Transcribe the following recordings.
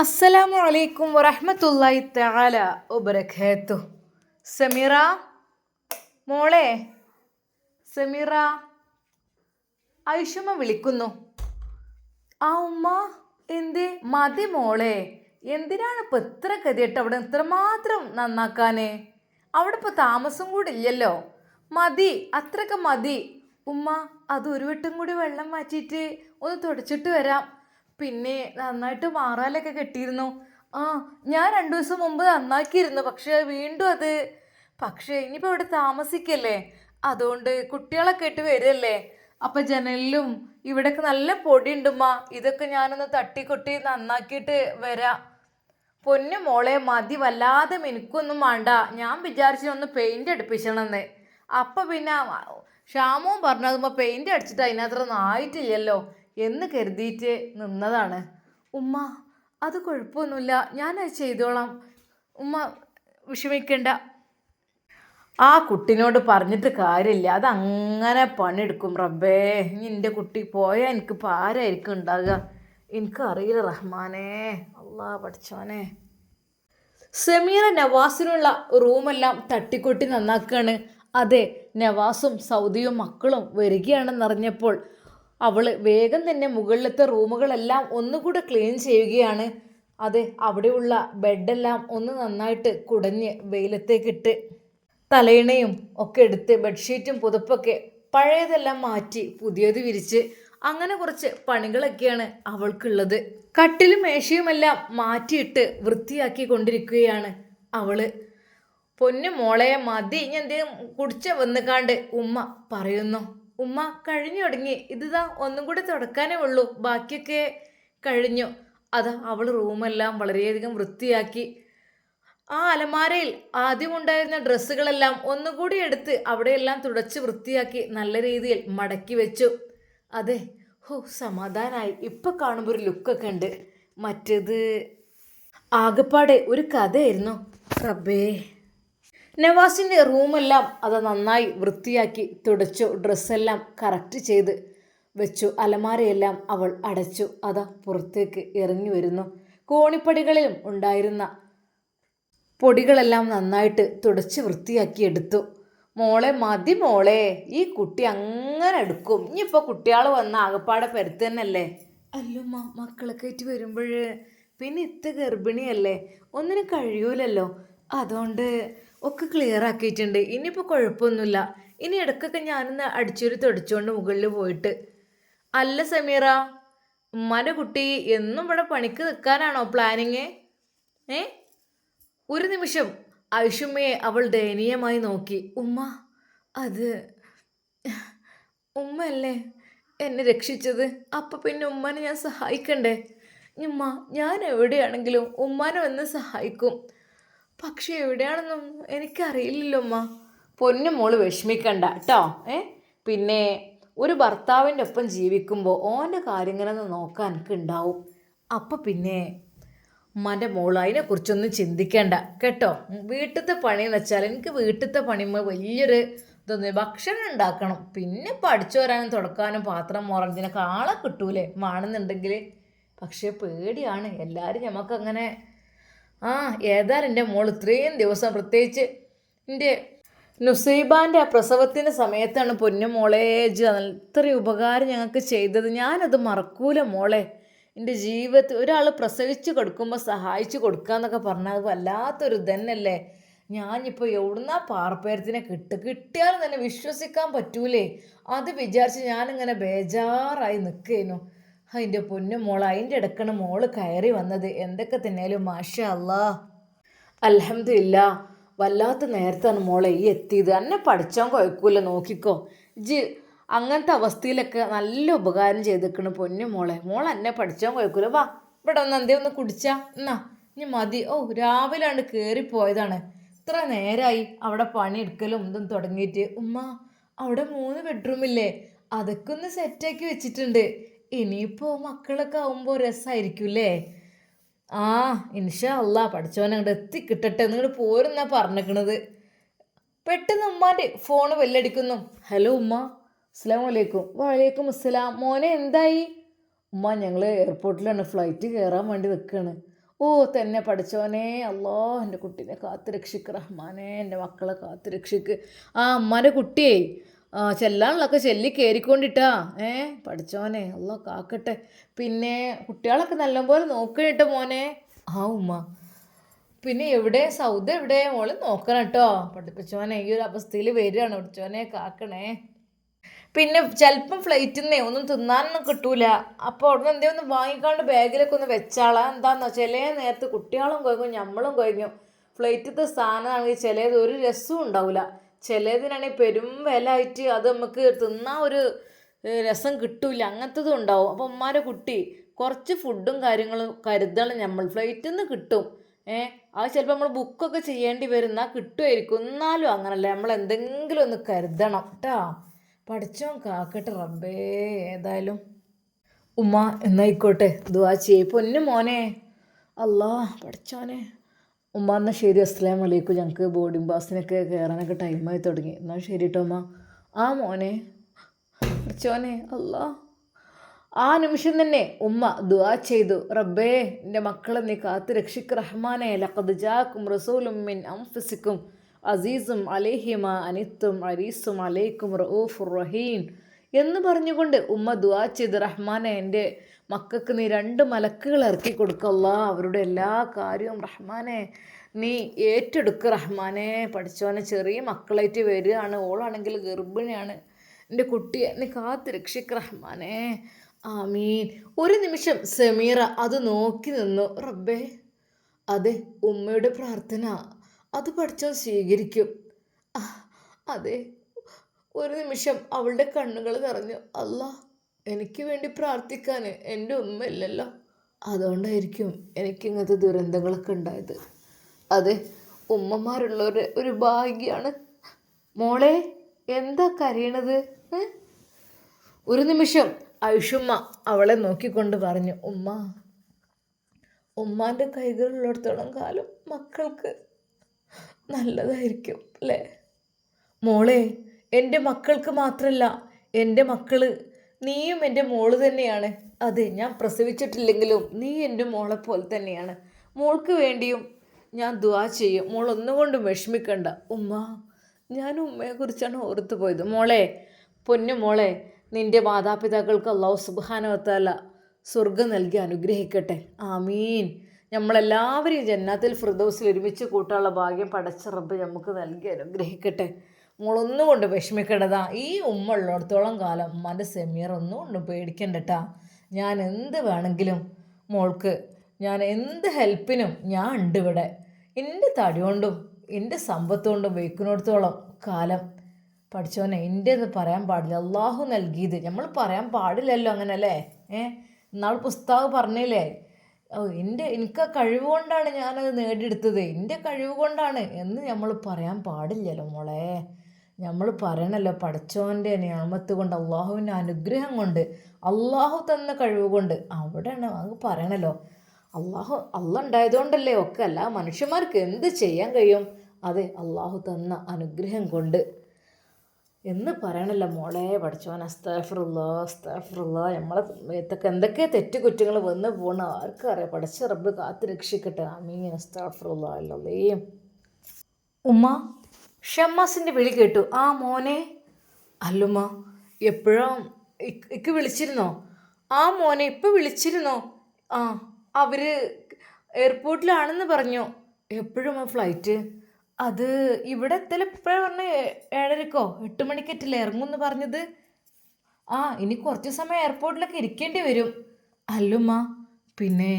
അസ്സലാമു അലൈക്കും വറഹ്മത്തുള്ളാഹി തആല ഒബരഖേത്തു സമീറ മോളെ സമീറ ഐഷമ്മ വിളിക്കുന്നു. ആ ഉമ്മ എന്ത്? മതി മോളെ. എന്തിനാണ് ഇപ്പം ഇത്ര കതിയിട്ട് അവിടെ ഇത്രമാത്രം നന്നാക്കാന്? അവിടെ ഇപ്പോൾ താമസം കൂടി ഇല്ലല്ലോ. മതി അത്രയൊക്കെ മതി. ഉമ്മ അത് ഒരു വട്ടം കൂടി വെള്ളം മാറ്റിയിട്ട് ഒന്ന് തുടച്ചിട്ട് വരാം. പിന്നെ നന്നായിട്ട് മാറാലൊക്കെ കെട്ടിയിരുന്നു. ആ ഞാൻ രണ്ടു ദിവസം മുമ്പ് നന്നാക്കിയിരുന്നു പക്ഷേ വീണ്ടും അത് പക്ഷേ ഇനിയിപ്പോൾ ഇവിടെ താമസിക്കല്ലേ? അതുകൊണ്ട് കുട്ടികളൊക്കെ ഇട്ട് വരല്ലേ? അപ്പം ജനലിലും ഇവിടെയൊക്കെ നല്ല പൊടി പൊടിയുണ്ടുമ്മ ഇതൊക്കെ ഞാനൊന്ന് തട്ടിക്കൊട്ടി നന്നാക്കിയിട്ട് വരാം. പൊന്നു മോളെ മതി വല്ലാതെ മിനുക്കൊന്നും വേണ്ട. ഞാൻ വിചാരിച്ചു ഒന്ന് പെയിന്റ് അടുപ്പിച്ചണമെന്ന്. അപ്പം പിന്നെ ഷാമോൻ പറഞ്ഞതുമ്പോൾ പെയിന്റ് അടിച്ചിട്ട് അതിനകത്തൊന്നും ആയിട്ടില്ലല്ലോ. എന്ന് കരുതിയിട്ട് നിന്നതാണ്. ഉമ്മ അത് കുഴപ്പമൊന്നുമില്ല. ഞാനത് ചെയ്തോളാം. ഉമ്മ വിഷമിക്കേണ്ട. ആ കുട്ടിനോട് പറഞ്ഞിട്ട് കാര്യമില്ല. അത് അങ്ങനെ പണിയെടുക്കും. റബ്ബേ ഇനി എന്റെ കുട്ടി പോയാൽ എനിക്ക് പാരായിരിക്കും ഉണ്ടാകുക എനിക്കറിയില്ല റഹ്മാനേ. അള്ളാ പഠിച്ചോനെ സമീറ നവാസിനുള്ള റൂമെല്ലാം തട്ടിക്കൊട്ടി നന്നാക്കുകയാണ്. അതെ നവാസും സൗദിയും മക്കളും വരികയാണെന്നറിഞ്ഞപ്പോൾ അവൾ വേഗം തന്നെ മുകളിലത്തെ റൂമുകളെല്ലാം ഒന്നുകൂടെ ക്ലീൻ ചെയ്യുകയാണ്. അതെ അവിടെയുള്ള ബെഡെല്ലാം ഒന്ന് നന്നായിട്ട് കുടഞ്ഞ് വെയിലത്തേക്കിട്ട് തലയിണയും ഒക്കെ എടുത്ത് ബെഡ്ഷീറ്റും പുതപ്പൊക്കെ പഴയതെല്ലാം മാറ്റി പുതിയത് വിരിച്ച് അങ്ങനെ കുറച്ച് പണികളൊക്കെയാണ് അവൾക്കുള്ളത്. കട്ടിലും മേശയുമെല്ലാം മാറ്റിയിട്ട് വൃത്തിയാക്കി കൊണ്ടിരിക്കുകയാണ് അവൾ. പൊന്നു മോളെ മതി ഞാൻ എന്തെങ്കിലും കുടിച്ച വന്നുകാണ്ട് ഉമ്മ പറയുന്നു. ഉമ്മ കഴിഞ്ഞു തുടങ്ങി. ഇതാ ഒന്നും കൂടെ തുടക്കാനേ ഉള്ളൂ. ബാക്കിയൊക്കെ കഴിഞ്ഞു. അതാ അവൾ റൂമെല്ലാം വളരെയധികം വൃത്തിയാക്കി. ആ അലമാരയിൽ ആദ്യം ഉണ്ടായിരുന്ന ഡ്രസ്സുകളെല്ലാം ഒന്നുകൂടി എടുത്ത് അവിടെയെല്ലാം തുടച്ച് വൃത്തിയാക്കി നല്ല രീതിയിൽ മടക്കി വെച്ചു. അതെ ഹോ സമാധാനായി. ഇപ്പം കാണുമ്പോൾ ഒരു ലുക്കൊക്കെ ഉണ്ട്. മറ്റേത് ആകപ്പാടെ ഒരു കഥയായിരുന്നു. റബ്ബേ. നവാസിന്റെ റൂമെല്ലാം അത് നന്നായി വൃത്തിയാക്കി തുടച്ചു ഡ്രസ്സെല്ലാം കറക്റ്റ് ചെയ്ത് വെച്ചു അലമാരയെല്ലാം അവൾ അടച്ചു അതാ പുറത്തേക്ക് ഇറങ്ങി വരുന്നു. കോണിപ്പടികളിലും ഉണ്ടായിരുന്ന പൊടികളെല്ലാം നന്നായിട്ട് തുടച്ച് വൃത്തിയാക്കി എടുത്തു. മോളെ മതി മോളെ ഈ കുട്ടി അങ്ങനെ എടുക്കും. ഇനിയിപ്പോൾ കുട്ടികൾ വന്ന ആകപ്പാടെ പെരുത്ത് തന്നെയല്ലേ അല്ലുമ്മ മക്കളൊക്കെ ആയിട്ട് വരുമ്പോൾ പിന്നെ ഇത്ത ഗർഭിണിയല്ലേ? ഒന്നിനും കഴിയൂലല്ലോ. അതുകൊണ്ട് ഒക്കെ ക്ലിയർ ആക്കിയിട്ടുണ്ട്. ഇനിയിപ്പോൾ കുഴപ്പമൊന്നുമില്ല. ഇനി ഇടയ്ക്കൊക്കെ ഞാനൊന്ന് അടിച്ചൊരു തുടച്ചുകൊണ്ട് മുകളിൽ പോയിട്ട് അല്ല സമീറ ഉമ്മാന്റെ കുട്ടി എന്നും ഇവിടെ പണിക്ക് നിൽക്കാനാണോ പ്ലാനിങ് ഏ? ഒരു നിമിഷം ഐഷുമ്മയെ അവൾ ദയനീയമായി നോക്കി. ഉമ്മ അത് ഉമ്മയല്ലേ എന്നെ രക്ഷിച്ചത്? അപ്പം പിന്നെ ഉമ്മനെ ഞാൻ സഹായിക്കണ്ടേ? ഉമ്മ ഞാൻ എവിടെയാണെങ്കിലും ഉമ്മാനെ വന്ന് സഹായിക്കും. പക്ഷെ എവിടെയാണെന്നും എനിക്കറിയില്ലല്ലോ അമ്മ പൊന്നു മോൾ വിഷമിക്കണ്ട കേട്ടോ ഏ? പിന്നെ ഒരു ഭർത്താവിന്റെ ഒപ്പം ജീവിക്കുമ്പോൾ ഓന്റെ കാര്യങ്ങളൊന്ന് നോക്കാൻ എനിക്ക് ഉണ്ടാവും അപ്പം പിന്നെ ഉമ്മാന്റെ മോൾ അതിനെക്കുറിച്ചൊന്നും ചിന്തിക്കേണ്ട കേട്ടോ. വീട്ടിലത്തെ പണി എന്ന് വെച്ചാൽ എനിക്ക് വീട്ടിലത്തെ പണിയുമ്പോൾ വലിയൊരു ഇതൊന്നും ഭക്ഷണം ഉണ്ടാക്കണം. പിന്നെ പഠിച്ചു വരാനും തുടക്കാനും പാത്രം മോറഞ്ഞതിനൊക്കെ ആളെ കിട്ടൂലേ മാണെന്നുണ്ടെങ്കിൽ. പക്ഷേ പേടിയാണ് എല്ലാവരും നമുക്കങ്ങനെ ആ ഏതായാലും എന്റെ മോൾ ഇത്രയും ദിവസം പ്രത്യേകിച്ച് എന്റെ നുസൈബാന്റെ ആ പ്രസവത്തിന്റെ സമയത്താണ് പൊന്നു മോളെ ഇത്രയും ഉപകാരം ഞങ്ങൾക്ക് ചെയ്തത്. ഞാനത് മറക്കൂല മോളെ. എന്റെ ജീവിതത്തിൽ ഒരാൾ പ്രസവിച്ച് കൊടുക്കുമ്പോൾ സഹായിച്ച് കൊടുക്കുക എന്നൊക്കെ പറഞ്ഞാൽ അത് വല്ലാത്തൊരു ഇതന്നല്ലേ. ഞാനിപ്പോൾ എവിടുന്നാ പാർപ്പേരത്തിനെ കിട്ട് കിട്ടിയാലും തന്നെ വിശ്വസിക്കാൻ പറ്റൂലേ. അത് വിചാരിച്ച് ഞാനിങ്ങനെ ബേജാറായി നിൽക്കേനു അതിന്റെ പൊന്നു മോൾ അതിന്റെ ഇടക്കാണ് മോൾ കയറി വന്നത്. എന്തൊക്കെ തന്നെയാലും മാഷ അല്ലാ അലഹമില്ല വല്ലാത്ത നേരത്താണ് മോളെ ഈ എത്തിയത്. എന്നെ പഠിച്ചാൻ കുഴക്കൂല നോക്കിക്കോ. ജി അങ്ങനത്തെ അവസ്ഥയിലൊക്കെ നല്ല ഉപകാരം ചെയ്തേക്കണ് പൊന്നു മോളെ. മോൾ എന്നെ പഠിച്ചാൻ കുഴക്കൂല. വാ ഇവിടെ ഒന്ന് എന്തേ ഒന്ന് കുടിച്ചാ? എന്നാ ഇനി മതി. ഓ രാവിലെ രാവിലാണ് കയറിപ്പോയതാണ് ഇത്ര നേരമായി അവിടെ പണിയെടുക്കലും ഇതും തുടങ്ങിയിട്ട്. ഉമ്മ അവിടെ മൂന്ന് ബെഡ്റൂമില്ലേ? അതൊക്കെ ഒന്ന് സെറ്റാക്കി വെച്ചിട്ടുണ്ട്. ഇനിയിപ്പോൾ മക്കളൊക്കെ ആവുമ്പോൾ രസമായിരിക്കൂലേ ആ ഇൻഷാ അല്ല പഠിച്ചവൻ അങ്ങോട്ട് എത്തിക്കിട്ടട്ടെ. എന്നിട്ട് പോരുന്നാ പറഞ്ഞേക്കണത്. പെട്ടെന്ന് ഉമ്മാന്റെ ഫോൺ വെല്ലടിക്കുന്നു ഹലോ ഉമ്മ. അസ്സാം വലൈക്കും വലൈക്കും അസ്സലാം. മോനെ എന്തായി? ഉമ്മ ഞങ്ങൾ എയർപോർട്ടിലാണ്. ഫ്ലൈറ്റ് കയറാൻ വേണ്ടി നിൽക്കുകയാണ് ഓ തന്നെ പഠിച്ചോനെ അല്ലോ എന്റെ കുട്ടീനെ കാത്തു രക്ഷിക്ക്. റഹ്മാനെ എന്റെ മക്കളെ കാത്തു രക്ഷിക്ക്. ആ അമ്മാന്റെ കുട്ടിയെ. ആ ചെല്ലാനുള്ളൊക്കെ ചെല്ലി കയറിക്കൊണ്ടിട്ടാ ഏ പഠിച്ചോനെ അല്ലോ കാക്കട്ടെ. പിന്നെ കുട്ടികളൊക്കെ നല്ലപോലെ നോക്കണിട്ടോ മോനെ? ആ ഉമ്മ. പിന്നെ എവിടെ സൗദ എവിടെ? മോൾ നോക്കണം കേട്ടോ പഠിപ്പിച്ചോനെ ഈ ഒരു അവസ്ഥയിൽ വരികയാണ്. പഠിച്ചോനെ കാക്കണേ. പിന്നെ ചിലപ്പം ഫ്ലൈറ്റിൽ നിന്നേ ഒന്നും തിന്നാനൊന്നും കിട്ടൂല. അപ്പോൾ അവിടെ എന്തേ ഒന്ന് വാങ്ങിക്കാണ്ട് ബാഗിലൊക്കെ ഒന്ന് വെച്ചാളാ. എന്താന്ന് ചില നേരത്ത് കുട്ടികളും കുഴങ്ങും ഞമ്മളും കുഴങ്ങും ഫ്ലൈറ്റിലത്തെ സ്ഥാനമാണെങ്കിൽ ചിലത് ഒരു രസവും ഉണ്ടാവില്ല ചിലതിനാണെങ്കിൽ പെരും വില ആയിട്ട് അത് നമുക്ക് തിന്നാൻ ഒരു രസം കിട്ടൂല അങ്ങനത്തതും ഉണ്ടാവും. അപ്പോൾ ഉമ്മാരെ കുട്ടി കുറച്ച് ഫുഡും കാര്യങ്ങളും കരുതണം നമ്മൾ. ഫ്ലൈറ്റിൽ നിന്ന് കിട്ടും. ഏ അത് ചിലപ്പോൾ നമ്മൾ ബുക്കൊക്കെ ചെയ്യേണ്ടി വരുന്ന കിട്ടുമായിരിക്കും എന്നാലും അങ്ങനല്ല. നമ്മൾ എന്തെങ്കിലും ഒന്ന് കരുതണം. കേട്ടോ പഠിച്ചോ കാക്കട്ടെ റബ്ബേ. ഏതായാലും. ഉമ്മ എന്നായിക്കോട്ടെ ദുവാ ചെയ്യേ. പൊന്നു മോനെ. അല്ലാ പഠിച്ചോനെ. ഉമ്മ എന്നാൽ ശരി അസ്ലാം വലൈക്കും ഞങ്ങൾക്ക് ബോർഡിംഗ് പാസിനൊക്കെ കയറാനൊക്കെ ടൈമായി തുടങ്ങി. എന്നാൽ ശരി കേട്ടോ അമ്മ ആ മോനെ പഠിച്ചോനെ അല്ലാ. ആ നിമിഷം തന്നെ ഉമ്മ ദുആ ചെയ്തു. റബ്ബേ എന്റെ മക്കളെ നീ കാത്ത് രക്ഷിക്ക്. റഹ്മാനെ ലഖദ് ജാക്കും റസൂലും മിൻ അംഫസിക്കും അസീസും അലേഹിമ അനിത്തും അരീസും അലൈക്കും റഊഫുർ റഹീം. എന്ന് പറഞ്ഞുകൊണ്ട് ഉമ്മ ദുആ ചെയ്ത്. റഹ്മാനെ എന്റെ മക്കൾക്ക് നീ രണ്ട് മലക്കുകൾ ഇറക്കി കൊടുക്കല്ല അവരുടെ എല്ലാ കാര്യവും റഹ്മാനെ നീ ഏറ്റെടുക്ക് റഹ്മാനെ. പഠിച്ചവനെ ചെറിയ മക്കളായിട്ട് വരികയാണ്. ഓളാണെങ്കിൽ ഗർഭിണിയാണ്. എന്റെ കുട്ടിയെ നീ കാത്ത് രക്ഷിക്ക് റഹ്മാനെ. ആമീൻ. ഒരു നിമിഷം സമീറ അത് നോക്കി നിന്നു. റബ്ബേ അതെ ഉമ്മയുടെ പ്രാർത്ഥന. അത് പഠിച്ചവൻ സ്വീകരിക്കും. അതെ. ഒരു നിമിഷം അവളുടെ കണ്ണുകൾ നിറഞ്ഞു. അല്ല എനിക്ക് വേണ്ടി പ്രാർത്ഥിക്കാൻ എന്റെ ഉമ്മ ഇല്ലല്ലോ. അതുകൊണ്ടായിരിക്കും എനിക്ക് ഇങ്ങനത്തെ ദുരന്തങ്ങളൊക്കെ ഉണ്ടായത്. അതെ ഉമ്മമാരുള്ളവരുടെ ഒരു ഭാഗ്യമാണ് മോളെ എന്താ കരയണത്? ഒരു നിമിഷം. ഐഷുമ്മ അവളെ നോക്കിക്കൊണ്ട് പറഞ്ഞു ഉമ്മ ഉമ്മാന്റെ കൈകളുള്ളിടത്തോളം കാലം മക്കൾക്ക് നല്ലതായിരിക്കും അല്ലേ? മോളെ എന്റെ മക്കൾക്ക് മാത്രമല്ല എന്റെ മക്കൾ നീയും എന്റെ മോൾ തന്നെയാണ്. അതെ ഞാൻ പ്രസവിച്ചിട്ടില്ലെങ്കിലും നീ എന്റെ മോളെ പോലെ തന്നെയാണ്. മോൾക്ക് വേണ്ടിയും ഞാൻ ദുവാ ചെയ്യും. മോൾ ഒന്നുകൊണ്ടും വിഷമിക്കണ്ട. ഉമ്മ ഞാൻ ഉമ്മയെക്കുറിച്ചാണ് ഓർത്തു പോയത്. മോളെ പൊന്നു മോളെ നിന്റെ മാതാപിതാക്കൾക്ക് അള്ളാഹു സുബാനവത്താല സ്വർഗം നൽകി അനുഗ്രഹിക്കട്ടെ. ആമീൻ. നമ്മളെല്ലാവരെയും ജന്നാത്തിൽ ഫിർദൗസിൽ ഒരുമിച്ച് കൂട്ടാനുള്ള ഭാഗ്യം പടച്ച റബ്ബ് നമുക്ക് നൽകി അനുഗ്രഹിക്കട്ടെ. മോളൊന്നും കൊണ്ട് വിഷമിക്കേണ്ടതാ. ഈ ഉമ്മ ഉള്ളിടത്തോളം കാലം മനസ്സ് സെമീർ ഒന്നും കൊണ്ടും പേടിക്കണ്ടട്ടാ. ഞാൻ എന്ത് വേണമെങ്കിലും മോൾക്ക് ഞാൻ എന്ത് ഹെൽപ്പിനും ഞാൻ ഉണ്ട് ഇവിടെ. എന്റെ തടി കൊണ്ടും എന്റെ സമ്പത്ത് കൊണ്ടും വയ്ക്കുന്നിടത്തോളം കാലം പഠിച്ചോനെ എന്റെ എന്ന് പറയാൻ പാടില്ല. അള്ളാഹു നൽകിയത്. നമ്മൾ പറയാൻ പാടില്ലല്ലോ അങ്ങനെ അല്ലേ ഏ? ഇന്നാൾ പുസ്തകം പറഞ്ഞില്ലേ? ഓ എന്റെ എനിക്ക് ആ കഴിവ് കൊണ്ടാണ് ഞാനത് നേടിയെടുത്തത്. എന്റെ കഴിവ് കൊണ്ടാണ് എന്ന് നമ്മൾ പറയാൻ പാടില്ലല്ലോ മോളെ. നമ്മൾ പറയണല്ലോ പഠിച്ചവന്റെ നിയമത്ത് കൊണ്ട് അള്ളാഹുവിന്റെ അനുഗ്രഹം കൊണ്ട് അള്ളാഹു തന്ന കഴിവ് കൊണ്ട്. അവിടെയാണ് അത് പറയണല്ലോ. അള്ളാഹു അള്ള ഉണ്ടായതുകൊണ്ടല്ലേ ഒക്കെ അല്ല മനുഷ്യന്മാർക്ക് എന്ത് ചെയ്യാൻ കഴിയും? അതെ അള്ളാഹു തന്ന അനുഗ്രഹം കൊണ്ട്. എന്ന് പറയണല്ലോ മോളെ പഠിച്ചോൻ അസ്താഫറുള്ള അസ്താഫറുള്ള നമ്മളെ ഇതൊക്കെ എന്തൊക്കെ തെറ്റ് കുറ്റങ്ങൾ വന്ന് പോകണം ആർക്കും അറിയാം. പഠിച്ച റബ്ബ് കാത്ത് രക്ഷിക്കട്ടെ. അമീൻ അസ്താഫറുള്ള അല്ലേ ഉമ്മ ഷമ്മാസിന്റെ വിളി കേട്ടു. ആ മോനെ. അല്ലുമ്മ എപ്പോഴും? ഇക്ക് വിളിച്ചിരുന്നോ? ആ മോനെ ഇപ്പം വിളിച്ചിരുന്നോ? ആ അവർ എയർപോർട്ടിലാണെന്ന് പറഞ്ഞു. എപ്പോഴും ഫ്ലൈറ്റ്? അത് ഇവിടെ എത്തല എപ്പോഴും പറഞ്ഞ? ഏഴരക്കോ? എട്ട് മണിക്കെറ്റല്ലേ ഇറങ്ങുമെന്ന് പറഞ്ഞത്. ആ ഇനി കുറച്ച് സമയം എയർപോർട്ടിലൊക്കെ ഇരിക്കേണ്ടി വരും. അല്ലുമ്മ പിന്നെ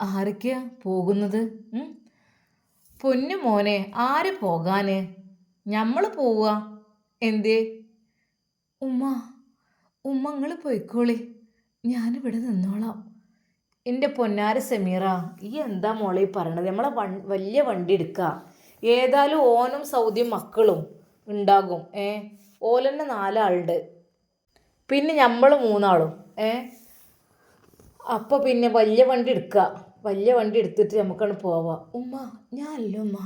ആരൊക്കെയാ പോകുന്നത്? പൊന്നു മോനെ ആര് പോകാന്? ഞമ്മൾ പോവുക എന്തേ? ഉമ്മ ഉമ്മങ്ങൾ പോയിക്കോളി. ഞാനിവിടെ നിന്നോളാം. എന്റെ പൊന്നാര സെമീറ ഈ എന്താ മോളെ ഈ പറയണത്? നമ്മളെ വൺ വലിയ വണ്ടി എടുക്കുക ഏതായാലും ഓനും സൗദിയും മക്കളും ഉണ്ടാകും ഏ? ഓലന്നെ നാലാളുണ്ട്. പിന്നെ നമ്മൾ മൂന്നാളും ഏ? അപ്പോൾ പിന്നെ വലിയ വണ്ടി എടുക്കുക വലിയ വണ്ടി എടുത്തിട്ട് നമുക്കാണ് പോവാം. ഉമ്മ ഞാൻ അല്ല ഉമ്മ.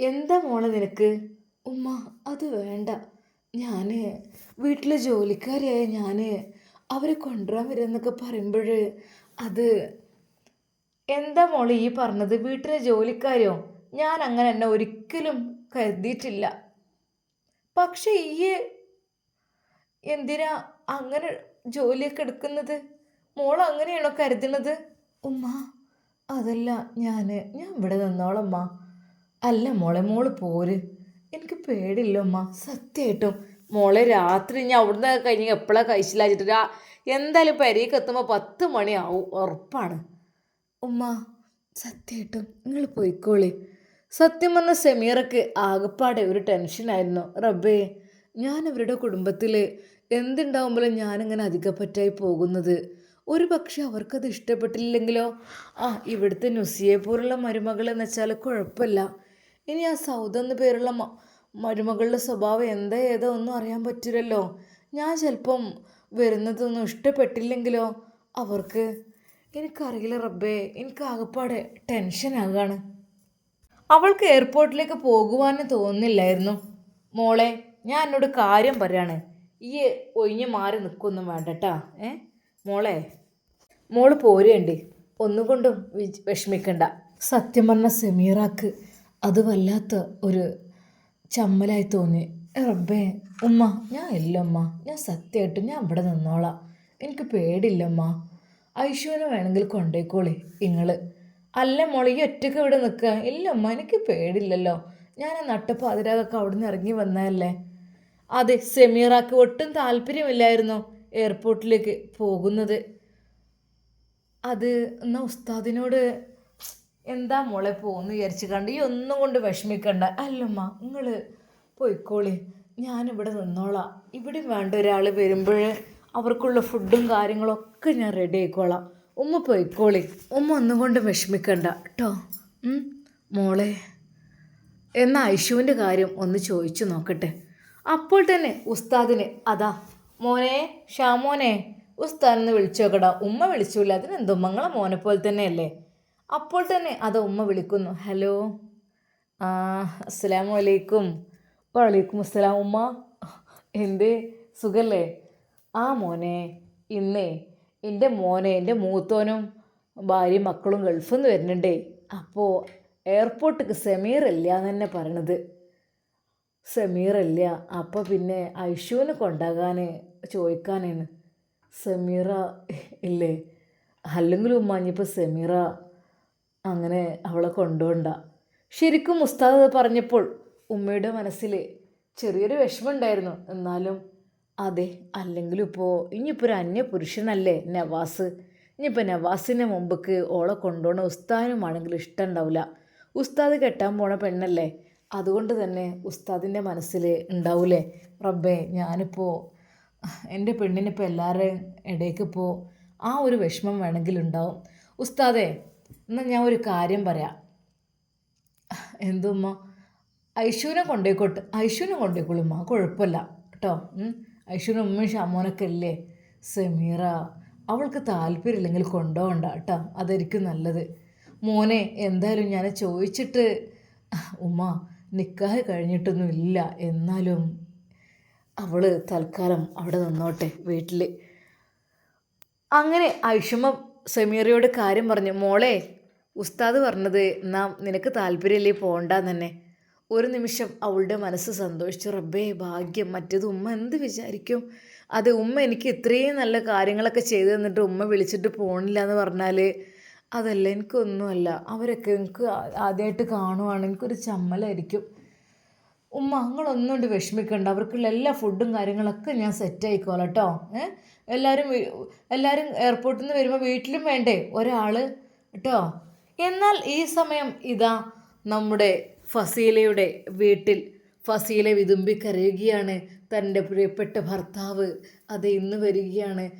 എന്താ മോളെ നിനക്ക്? ഉമ്മ അത് വേണ്ട. ഞാൻ വീട്ടിലെ ജോലിക്കാരിയായ ഞാൻ അവരെ കൊണ്ടുവരാൻ വരുമെന്നൊക്കെ പറയുമ്പോൾ അത് എന്താ മോളെ ഈ പറഞ്ഞത്? വീട്ടിലെ ജോലിക്കാരോ ഞാൻ അങ്ങനെ എന്നെ ഒരിക്കലും കരുതിയിട്ടില്ല. പക്ഷെ ഈ എന്തിനാ അങ്ങനെ ജോലിയൊക്കെ എടുക്കുന്നത്? മോൾ അങ്ങനെയാണോ കരുതുന്നത്? ഉമ്മ അതല്ല ഞാൻ ഞാൻ ഇവിടെ നിന്നോളമ്മ അല്ല മോളെ മോൾ പോര്. എനിക്ക് പേടില്ല ഉമ്മ. സത്യമായിട്ടും മോളെ രാത്രി ഞാൻ അവിടുന്ന് കഴിഞ്ഞ് എപ്പോഴാണ് കഴിച്ചില്ലാച്ചിട്ട് എന്തായാലും പെരേക്ക് എത്തുമ്പോൾ പത്ത് മണിയാവും ഉറപ്പാണ്. ഉമ്മ സത്യമായിട്ടും നിങ്ങൾ പോയിക്കോളി. സത്യം പറഞ്ഞ സെമീറക്ക് ആകെപ്പാടെ ഒരു ടെൻഷനായിരുന്നു. റബ്ബേ ഞാൻ അവരുടെ കുടുംബത്തിൽ എന്തുണ്ടാവുമ്പോഴും ഞാനിങ്ങനെ അധികപ്പറ്റായി പോകുന്നത്? ഒരു പക്ഷെ അവർക്കത് ഇഷ്ടപ്പെട്ടില്ലെങ്കിലോ? ആ ഇവിടുത്തെ നുസിയെ പോലുള്ള മരുമകൾ എന്ന് വെച്ചാൽ കുഴപ്പമില്ല. ഇനി ആ സൗദ എന്ന പേരുള്ള മരുമകളുടെ സ്വഭാവം എന്താ ഏതോ ഒന്നും അറിയാൻ പറ്റില്ലല്ലോ. ഞാൻ ചിലപ്പം വരുന്നതൊന്നും ഇഷ്ടപ്പെട്ടില്ലെങ്കിലോ? അവർക്ക്? എനിക്കറിയില്ല റബ്ബേ. എനിക്ക് ആകപ്പാടെ ടെൻഷനാകാണ് അവൾക്ക് എയർപോർട്ടിലേക്ക് പോകുവാനും തോന്നുന്നില്ലായിരുന്നു. മോളെ ഞാൻ എന്നോട് കാര്യം പറയാണ്. ഈ ഒഴിഞ്ഞ് മാറി നിൽക്കൊന്നും വേണ്ടട്ടാ ഏ? മോളെ മോൾ പോരുണ്ട്. ഒന്നുകൊണ്ടും വിഷമിക്കണ്ട. സത്യം പറഞ്ഞ സെമീറാക്ക് അത് വല്ലാത്ത ഒരു ചമ്മലായി തോന്നി. റബ്ബേ ഉമ്മ ഞാൻ ഇല്ല ഉമ്മ. ഞാൻ സത്യമായിട്ട് ഞാൻ ഇവിടെ നിന്നോളാം. എനിക്ക് പേടില്ലമ്മ ഐശുവിനെ വേണമെങ്കിൽ കൊണ്ടേക്കോളി നിങ്ങൾ അല്ല മോളെ ഈ ഒറ്റയ്ക്ക് ഇവിടെ നിൽക്കുക. ഇല്ല ഉമ്മ എനിക്ക് പേടില്ലല്ലോ ഞാൻ ആ നട്ടപ്പ് അതിരാകൊക്കെ അവിടെ നിന്ന് ഇറങ്ങി വന്നതല്ലേ? അതെ സെമീറാക്ക് ഒട്ടും താല്പര്യമില്ലായിരുന്നു. എയർപോർട്ടിലേക്ക് പോകുന്നത്. അത് എന്നാ ഉസ്താദിനോട് എന്താ മോളെ പോകുന്നു വിചാരിച്ച് കണ്ട് ഈ ഒന്നും കൊണ്ട് വിഷമിക്കണ്ട. അല്ലമ്മ നിങ്ങൾ പോയിക്കോളി. ഞാനിവിടെ നിന്നോളാം. ഇവിടെ വേണ്ട ഒരാൾ വരുമ്പോൾ അവർക്കുള്ള ഫുഡും കാര്യങ്ങളൊക്കെ ഞാൻ റെഡി ആയിക്കോളാം. ഉമ്മ പോയിക്കോളി. ഉമ്മ ഒന്നും കൊണ്ട് വിഷമിക്കണ്ട കേട്ടോ മോളെ. എന്നാൽ ഐഷുവിന്റെ കാര്യം ഒന്ന് ചോദിച്ചു നോക്കട്ടെ. അപ്പോൾ തന്നെ ഉസ്താദിന് അതാ മോനെ ഷാമോനെ ഉസ്താദിന്ന് വിളിച്ചു നോക്കടാ ഉമ്മ വിളിച്ചില്ല അതിനെന്തോ മങ്ങളെ മോനെ പോലെ തന്നെയല്ലേ? അപ്പോൾ തന്നെ അത് ഉമ്മ വിളിക്കുന്നു. ഹലോ. ആ അസ്സലാമു അലൈക്കും. വലൈക്കും അസ്സലാം ഉമ്മ. എന്തേ? സുഖല്ലേ? ആ മോനെ. ഇന്നേ എന്റെ മോനെ എന്റെ മൂത്തോനും ഭാര്യയും മക്കളും ഗൾഫിൽ നിന്ന് വരുന്നുണ്ടേ അപ്പോൾ എയർപോർട്ടിക്ക് സമീറില്ല എന്ന് തന്നെ പറയണത്? സമീറില്ല അപ്പോൾ പിന്നെ ഐഷുവിനെ കൊണ്ടാകാൻ ചോദിക്കാനാണ്. സമീറ ഇല്ലേ? അല്ലെങ്കിലും ഉമ്മാഞ്ഞിപ്പോൾ സമീറ അങ്ങനെ അവളെ കൊണ്ടുപോണ്ട ശരിക്കും ഉസ്താദ് പറഞ്ഞപ്പോൾ ഉമ്മയുടെ മനസ്സിൽ ചെറിയൊരു വിഷമമുണ്ടായിരുന്നു. എന്നാലും അതെ അല്ലെങ്കിലും ഇപ്പോൾ ഇനിയിപ്പോൾ ഒരു അന്യ പുരുഷനല്ലേ നവാസ്? ഇനിയിപ്പോൾ നവാസിന്റെ മുമ്പക്ക് ഓളെ കൊണ്ടുപോകണ ഉസ്താദിനുമാണെങ്കിൽ ഇഷ്ടം ഉണ്ടാവില്ല ഉസ്താദ് കെട്ടാൻ പോണ പെണ്ണല്ലേ? അതുകൊണ്ട് തന്നെ ഉസ്താദിന്റെ മനസ്സിൽ ഉണ്ടാവൂലേ? റബ്ബേ ഞാനിപ്പോൾ എന്റെ പെണ്ണിനിപ്പോൾ എല്ലാവരുടെയും ഇടയ്ക്ക് ഇപ്പോൾ ആ ഒരു വിഷമം വേണമെങ്കിൽ ഉണ്ടാവും. ഉസ്താദേ എന്നാൽ ഞാൻ ഒരു കാര്യം പറയാം. എന്തുമ്മ? ഐശുവിനെ കൊണ്ടേക്കോട്ട് ഐശുവിനെ കൊണ്ടേക്കോളുമ്മ കുഴപ്പമില്ല. കേട്ടോ? ഐശുവിനും ഉമ്മയും ഷാമോനൊക്കെ അല്ലേ സമീറ അവൾക്ക് താല്പര്യമില്ലെങ്കിൽ കൊണ്ടുപോകണ്ട കേട്ടോ? അതായിരിക്കും നല്ലത്. മോനെ എന്തായാലും ഞാൻ ചോദിച്ചിട്ട് ഉമ്മ നിക്കാഹ് കഴിഞ്ഞിട്ടൊന്നുമില്ല. എന്നാലും അവൾ തൽക്കാലം അവിടെ നിന്നോട്ടെ വീട്ടിൽ അങ്ങനെ ഐഷമ സമീറയോട് കാര്യം പറഞ്ഞു മോളെ ഉസ്താദ് പറഞ്ഞത് നാം നിനക്ക് താല്പര്യമില്ലേ പോകണ്ടെന്ന് തന്നെ ഒരു നിമിഷം അവളുടെ മനസ്സ് സന്തോഷിച്ചു റബ്ബേ ഭാഗ്യം മറ്റേത് ഉമ്മ എന്ത് വിചാരിക്കും? അത് ഉമ്മ എനിക്ക് ഇത്രയും നല്ല കാര്യങ്ങളൊക്കെ ചെയ്തു തന്നിട്ട് ഉമ്മ വിളിച്ചിട്ട് പോണില്ല എന്ന് പറഞ്ഞാൽ അതല്ല എനിക്കൊന്നുമല്ല. അവരൊക്കെ എനിക്ക് ആദ്യമായിട്ട് കാണുവാണ്. എനിക്കൊരു ചമ്മലായിരിക്കും. ഉമ്മ നിങ്ങളൊന്നും കൊണ്ട് വിഷമിക്കണ്ട. അവർക്കുള്ള എല്ലാ ഫുഡും കാര്യങ്ങളൊക്കെ ഞാൻ സെറ്റ് ആയിക്കോളാം കേട്ടോ ഏ? എല്ലാവരും എല്ലാവരും എയർപോർട്ടിൽ നിന്ന് വരുമ്പോൾ വീട്ടിലും വേണ്ടേ? ഒരാൾ കേട്ടോ എന്നാൽ ഈ സമയം ഇതാ നമ്മുടെ ഫസീലയുടെ വീട്ടിൽ. ഫസീല വിതുമ്പി കരയുകയാണ്. തന്റെ പ്രിയപ്പെട്ട ഭർത്താവ് അത് ഇന്ന് വരികയാണ്.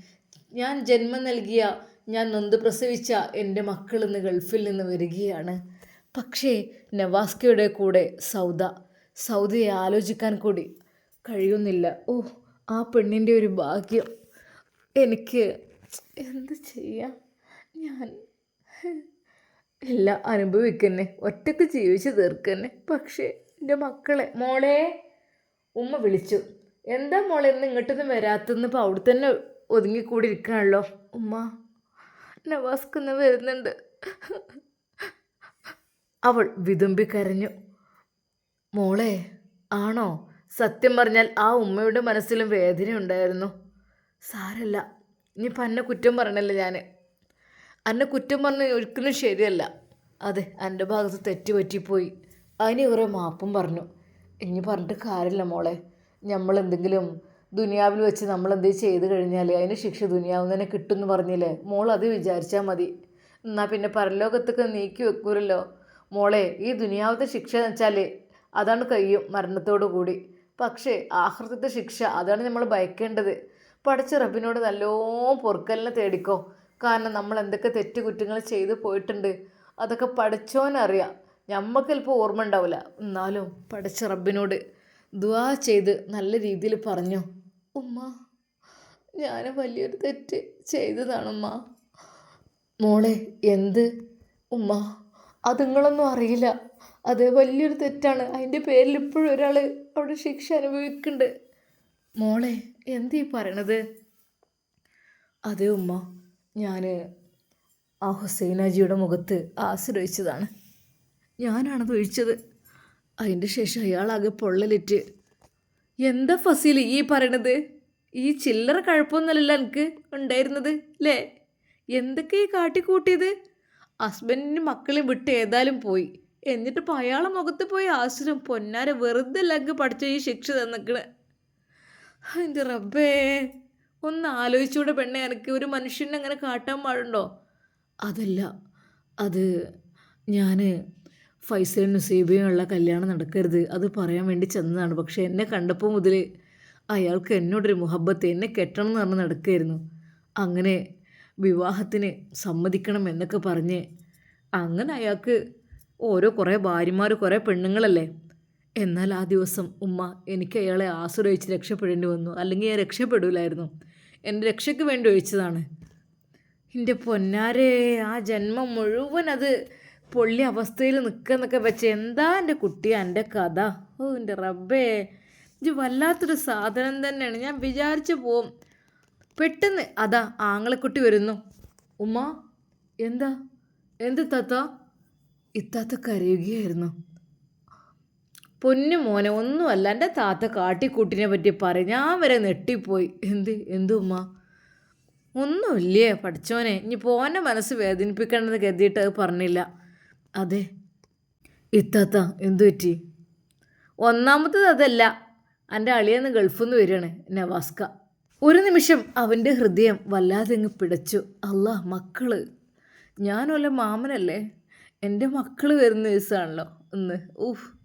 ഞാൻ ജന്മം നൽകിയ ഞാൻ നൊന്ത് പ്രസവിച്ച എന്റെ മക്കൾ ഇന്ന് ഗൾഫിൽ നിന്ന് വരികയാണ്. പക്ഷേ നവാസ്കയുടെ കൂടെ സൗദ സൗദയെ ആലോചിക്കാൻ കൂടി കഴിയുന്നില്ല. ഓ ആ പെണ്ണിന്റെ ഒരു ഭാഗ്യം. എനിക്ക് എന്ത് ചെയ്യാം? ഞാൻ എല്ലാം അനുഭവിക്കന്നെ ഒറ്റയ്ക്ക് ജീവിച്ച് തീർക്കന്നെ. പക്ഷേ എന്റെ മക്കളെ മോളെ ഉമ്മ വിളിച്ചു. എന്താ മോളെ ഇന്ന് ഇങ്ങോട്ടൊന്നും വരാത്തെന്ന് ഇപ്പോൾ അവിടെ തന്നെ ഒതുങ്ങിക്കൂടി ഇരിക്കണല്ലോ ഉമ്മ നവാസ്ക്കൊന്ന് വരുന്നുണ്ട്. അവൾ വിതുമ്പി കരഞ്ഞു. മോളെ ആണോ? സത്യം പറഞ്ഞാൽ ആ ഉമ്മയുടെ മനസ്സിലും വേദനയുണ്ടായിരുന്നു സാരല്ല ഇനിയിപ്പോൾ അന്നെ കുറ്റം പറയണല്ലോ ഞാൻ അന്നെ കുറ്റം പറഞ്ഞ ഒരിക്കലും ശരിയല്ല. അതെ എന്റെ ഭാഗത്ത് തെറ്റ് പറ്റിപ്പോയി. അതിന് കുറേ മാപ്പും പറഞ്ഞു. ഇനി പറഞ്ഞിട്ട് കാര്യമില്ല മോളെ. നമ്മൾ എന്തെങ്കിലും ദുനിയാവിൽ വെച്ച് നമ്മൾ എന്ത് ചെയ്ത് കഴിഞ്ഞാൽ അതിന് ശിക്ഷ ദുനിയാവിൽ തന്നെ കിട്ടുമെന്ന് പറഞ്ഞില്ലേ? മോൾ അത് വിചാരിച്ചാൽ മതി. എന്നാൽ പിന്നെ പരലോകത്തൊക്കെ നീക്കി വെക്കൂരല്ലോ മോളെ ഈ ദുനിയാവത്തെ ശിക്ഷ എന്ന് വെച്ചാൽ അതാണ് കഴിയും മരണത്തോടു കൂടി. പക്ഷേ ആഹൃതത്തെ ശിക്ഷ അതാണ് നമ്മൾ ഭയക്കേണ്ടത്. പഠിച്ച റബ്ബിനോട് നല്ലോണം പൊറുക്കലിനെ തേടിക്കോ. കാരണം നമ്മൾ എന്തൊക്കെ തെറ്റ് കുറ്റങ്ങൾ ചെയ്തു പോയിട്ടുണ്ട് അതൊക്കെ പഠിച്ചോനറിയാം ഞമ്മക്ക് ചിലപ്പോൾ ഓർമ്മ ഉണ്ടാവില്ല എന്നാലും പഠിച്ച റബ്ബിനോട് ദുവാ ചെയ്ത് നല്ല രീതിയിൽ പറഞ്ഞു. ഉമ്മ ഞാൻ വലിയൊരു തെറ്റ് ചെയ്തതാണുമ്മ. മോളെ എന്ത്? ഉമ്മ അത് നിങ്ങളൊന്നും അറിയില്ല. അത് വലിയൊരു തെറ്റാണ്. അതിന്റെ പേരിൽ ഇപ്പോഴും ഒരാൾ അവിടെ ശിക്ഷ അനുഭവിക്കുന്നുണ്ട്. മോളെ എന്തീ പറയണത്? അതെ ഉമ്മ ഞാൻ ആ ഹുസൈനാജിയുടെ മുഖത്ത് ആശ്രയിച്ചതാണ്. ഞാനാണത് ഒഴിച്ചത്. അതിന്റെ ശേഷം അയാളാകെ പൊള്ളലിറ്റ് എന്താ ഫസീൽ ഈ പറയണത്? ഈ ചില്ലറ കഴപ്പൊന്നുമല്ലല്ലോ എനിക്ക് ഉണ്ടായിരുന്നത് അല്ലേ എന്തൊക്കെ ഈ കാട്ടിക്കൂട്ടിയത്? ഹസ്ബൻഡിന് മക്കളെ വിട്ട് ഏതായാലും പോയി. എന്നിട്ടിപ്പോൾ അയാളെ മുഖത്ത് പോയി ആശ്രം പൊന്നാരെ വെറുതെ ലഗ് പഠിച്ച ഈ ശിക്ഷ തന്നിക്കണ്? എന്റെ റബ്ബേ. ഒന്ന് ആലോചിച്ചൂടെ പെണ്ണെ എനിക്ക് ഒരു മനുഷ്യനെ അങ്ങനെ കാട്ടാൻ പാടുണ്ടോ? അതല്ല അത് ഞാൻ ഫൈസലും നസീബയും കല്യാണം നടക്കരുത്. അത് പറയാൻ വേണ്ടി ചെന്നതാണ്. പക്ഷേ എന്നെ കണ്ടപ്പോൾ മുതൽ അയാൾക്ക് എന്നോടൊരു മുഹബത്ത് എന്നെ കെട്ടണം എന്ന് പറഞ്ഞ് നടക്കുകയായിരുന്നു. അങ്ങനെ വിവാഹത്തിന് സമ്മതിക്കണം എന്നൊക്കെ പറഞ്ഞ് അങ്ങനെ അയാൾക്ക് ഓരോ കുറേ ഭാര്യമാർ കുറേ പെണ്ണുങ്ങളല്ലേ? എന്നാൽ ആ ദിവസം ഉമ്മ എനിക്ക് അയാളെ ആശ്രയിച്ച് രക്ഷപ്പെടേണ്ടി വന്നു. അല്ലെങ്കിൽ ഞാൻ രക്ഷപ്പെടില്ലായിരുന്നു എന്റെ രക്ഷയ്ക്ക് വേണ്ടി ഒഴിച്ചതാണ്. എന്റെ പൊന്നാരെ ആ ജന്മം മുഴുവൻ അത് പൊള്ളി അവസ്ഥയിൽ നിൽക്കുന്നൊക്കെ വെച്ച് എന്താ എന്റെ കുട്ടി എന്റെ കഥ? ഓ എന്റെ റബ്ബേ. ഇത് വല്ലാത്തൊരു സാധനം തന്നെയാണ്. ഞാൻ വിചാരിച്ചു പോവും. പെട്ടെന്ന് അതാ ആങ്ങളെക്കുട്ടി വരുന്നു. ഉമ്മ എന്താ? എന്ത് താത്ത? ഇത്താത്ത കരയുകയായിരുന്നു. പൊന്നു മോനെ ഒന്നുമല്ല. എന്റെ താത്ത കാട്ടിക്കൂട്ടിനെ പറ്റി പറയും. ഞാൻ വരെ നെട്ടിപ്പോയി എന്ത്? എന്തു ഉമ്മ? ഒന്നുമില്ലേ പഠിച്ചോനെ? ഇനി പോനെ മനസ്സ് വേദനിപ്പിക്കണമെന്ന് കരുതിയിട്ട് അത് പറഞ്ഞില്ല. അതെ. ഇത്താത്ത എന്തു പറ്റി? ഒന്നാമത്തത് അതല്ല. എന്റെ അളിയെന്ന് ഗൾഫിൽ നിന്ന് വരികയാണ് നവാസ്ക. ഒരു നിമിഷം അവന്റെ ഹൃദയം വല്ലാതെ അങ്ങ് പിടച്ചു. അല്ലാ മക്കൾ. ഞാനല്ല മാമനല്ലേ? എന്റെ മക്കൾ വരുന്ന ദിവസമാണല്ലോ ഇന്ന്. ഊഹ്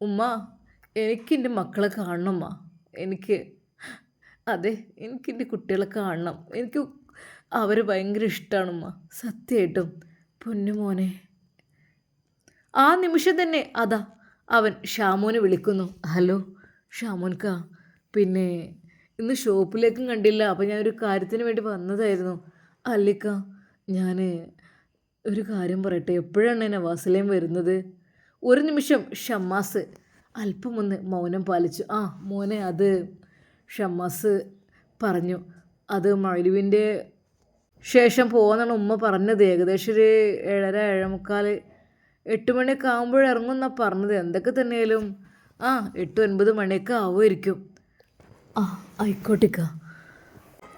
ഉമ്മ എനിക്കെന്റെ മക്കളെ കാണണമ്മ എനിക്ക് അതെ എനിക്കെന്റെ കുട്ടികളെ കാണണം. എനിക്ക് അവരെ ഭയങ്കര ഇഷ്ടമാണമ്മ സത്യമായിട്ടും പൊന്നുമോനെ. ആ നിമിഷം തന്നെ അതാ അവൻ ഷാമോനെ വിളിക്കുന്നു. ഹലോ ഷാമോൻക്ക പിന്നെ ഇന്ന് ഷോപ്പിലേക്കും കണ്ടില്ല. അപ്പോൾ ഞാനൊരു കാര്യത്തിന് വേണ്ടി വന്നതായിരുന്നു. അല്ലിക്ക ഞാൻ ഒരു കാര്യം പറയട്ടെ. എപ്പോഴാണ് എന്നെ വാസലേം വരുന്നത്? ഒരു നിമിഷം ഷമ്മാസ്. അല്പമൊന്ന് മൗനം പാലിച്ചു. ആ മോനെ അത് ഷമ്മാസ് പറഞ്ഞു. അത് മഴുവിന്റെ ശേഷം പോകുന്നാണ് ഉമ്മ പറഞ്ഞത്. ഏകദേശം ഒരു ഏഴര ഏഴമുക്കാൽ എട്ട് മണിയൊക്കെ ആകുമ്പോഴിറങ്ങും എന്നാ പറഞ്ഞത്. എന്തൊക്കെ തന്നെയാലും. ആ എട്ട് ഒൻപത് മണിയൊക്കെ ആവുമായിരിക്കും. ആ ആയിക്കോട്ടിക്ക.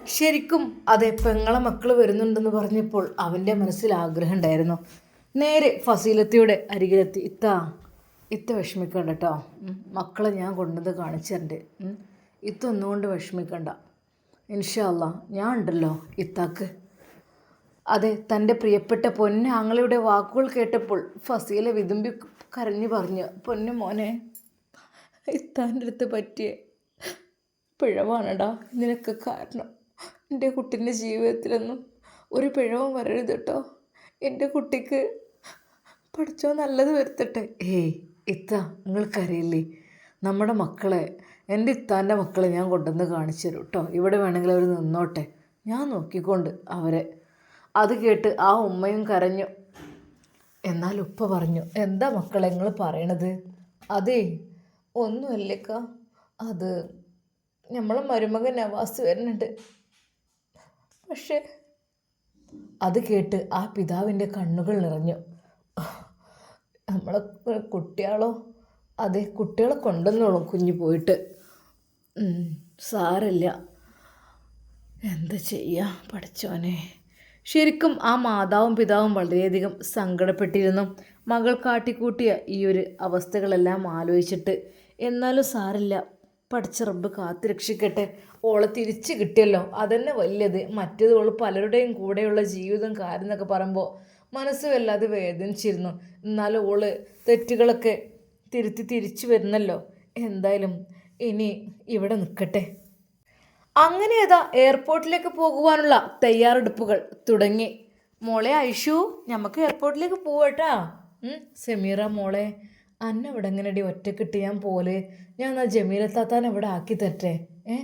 ശരിക്കും അതെ പെങ്ങളെ മക്കൾ വരുന്നുണ്ടെന്ന് പറഞ്ഞപ്പോൾ അവന്റെ മനസ്സിൽ ആഗ്രഹം ഉണ്ടായിരുന്നു. നേരെ ഫസീലത്തിയുടെ അരികിലെത്തി. ഇത്ത ഇത്ത വിഷമിക്കണ്ട കേട്ടോ മക്കളെ ഞാൻ കൊണ്ടുവന്ന് കാണിച്ചിട്ടുണ്ട് ഇത്തൊന്നുകൊണ്ട് വിഷമിക്കണ്ട. ഇൻഷല്ല ഞാൻ ഉണ്ടല്ലോ ഇത്താക്ക്. അതെ തന്റെ പ്രിയപ്പെട്ട പൊന്നാങ്ങളുടെ വാക്കുകൾ കേട്ടപ്പോൾ ഫസീല വിതുമ്പി കരഞ്ഞു പറഞ്ഞു പൊന്നു മോനെ ഇത്താന്റെ അടുത്ത് പറ്റിയ പിഴവാണടാ. നിനക്ക് കാരണം എന്റെ കുട്ടീന്റെ ജീവിതത്തിലൊന്നും ഒരു പിഴവും വരരുത് കേട്ടോ. എന്റെ കുട്ടിക്ക് പഠിച്ചോ നല്ലത് വരുത്തട്ടെ. ഏയ് ഇത്ത നിങ്ങൾക്കറിയില്ലേ? നമ്മുടെ മക്കളെ എന്റെ ഇത്താന്റെ മക്കളെ ഞാൻ കൊണ്ടുവന്ന് കാണിച്ചു തരും കേട്ടോ. ഇവിടെ വേണമെങ്കിൽ അവർ നിന്നോട്ടെ. ഞാൻ നോക്കിക്കൊണ്ട് അവരെ അത് കേട്ട് ആ ഉമ്മയും കരഞ്ഞു. എന്നാൽ ഉപ്പ പറഞ്ഞു എന്താ മക്കളെ നിങ്ങൾ പറയണത്? അതേ ഒന്നുമല്ലേക്ക അത് നമ്മളെ മരുമകൻ നവാസ് വരുന്നുണ്ട്. പക്ഷേ അത് കേട്ട് ആ പിതാവിന്റെ കണ്ണുകൾ നിറഞ്ഞു. നമ്മളെ കുട്ടികളോ? അതെ കുട്ടികളെ കൊണ്ടുവന്നോളും കുഞ്ഞു പോയിട്ട്. സാരല്ല. എന്താ ചെയ്യുക പഠിച്ചോനെ? ശരിക്കും ആ മാതാവും പിതാവും വളരെയധികം സങ്കടപ്പെട്ടിരുന്നു. മകൾ കാട്ടിക്കൂട്ടിയ ഈ ഒരു അവസ്ഥകളെല്ലാം ആലോചിച്ചിട്ട് എന്നാലും സാരില്ല പഠിച്ച റബ്ബ് കാത്തു രക്ഷിക്കട്ടെ. ഓളെ തിരിച്ച് കിട്ടിയല്ലോ. അതന്നെ വലിയത്. മറ്റേത് ഓൾ പലരുടെയും കൂടെയുള്ള ജീവിതം കാര്യം എന്നൊക്കെ പറയുമ്പോൾ മനസ്സ് വല്ലാതെ വേദനിച്ചിരുന്നു. എന്നാലും ഓൾ തെറ്റുകളൊക്കെ തിരുത്തി തിരിച്ചു വരുന്നല്ലോ. എന്തായാലും ഇനി ഇവിടെ നിൽക്കട്ടെ അങ്ങനെ അതാ എയർപോർട്ടിലേക്ക് പോകുവാനുള്ള തയ്യാറെടുപ്പുകൾ തുടങ്ങി. മോളെ ഐഷു നമുക്ക് എയർപോർട്ടിലേക്ക് പോവട്ടാ. സെമീറ മോളെ അന്ന ഇവിടെ എങ്ങനെയടി ഒറ്റക്കിട്ട് ഞാൻ പോലെ? ഞാൻ ആ ജമീല താത്താൻ ഇവിടെ ആക്കി തരട്ടെ? ഏ?